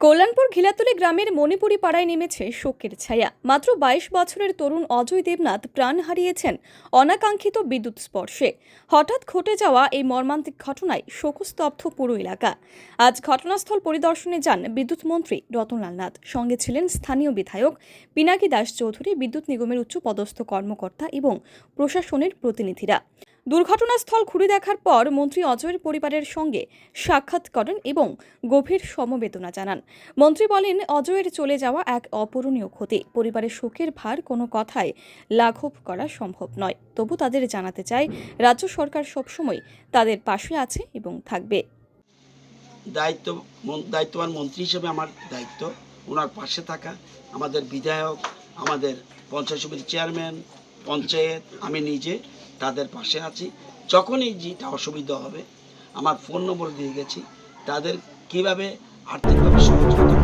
কল্যাণপুর ঘিলাতলি গ্রামের মণিপুরি পাড়ায় নেমেছে শোকের ছায়া। মাত্র বাইশ বছরের তরুণ অজয় দেবনাথ প্রাণ হারিয়েছেন অনাকাঙ্ক্ষিত বিদ্যুৎ স্পর্শে। হঠাৎ ঘটে যাওয়া এই মর্মান্তিক ঘটনায় শোকস্তব্ধ পুরো এলাকা। আজ ঘটনাস্থল পরিদর্শনে যান বিদ্যুৎ মন্ত্রী রতনলাল নাথ। সঙ্গে ছিলেন স্থানীয় বিধায়ক পিনাকি দাস চৌধুরী, বিদ্যুৎ নিগমের উচ্চ পদস্থ কর্মকর্তা এবং প্রশাসনের প্রতিনিধিরা। দুর্ঘটনাস্থল ঘুরে দেখার পর মন্ত্রী অজয়ের পরিবারের সঙ্গে সাক্ষাৎ করেন এবং গভীর সমবেদনা জানান। মন্ত্রী বলেন, অজয়ের চলে যাওয়া এক অপূরণীয় ক্ষতি। পরিবারের শোকের ভার কোনো কথায় লাঘব করা সম্ভব নয়। তবু তাদের জানাতে চাই রাজ্য সরকার সবসময় তাদের পাশে আছে এবং থাকবে। দায়িত্ব দায়িত্ববান মন্ত্রী হিসেবে আমার দায়িত্ব। ওনার পাশে থাকা আমাদের বিধায়ক, আমাদের পঞ্চায়েত সমিতির চেয়ারম্যান, পঞ্চায়েত, আমি নিজে তাদের পাশে আছি। যখনই যেটা অসুবিধা হবে, আমার ফোন নম্বর দিয়ে গেছি। তাদের কীভাবে আর্থিকভাবে সহযোগিতা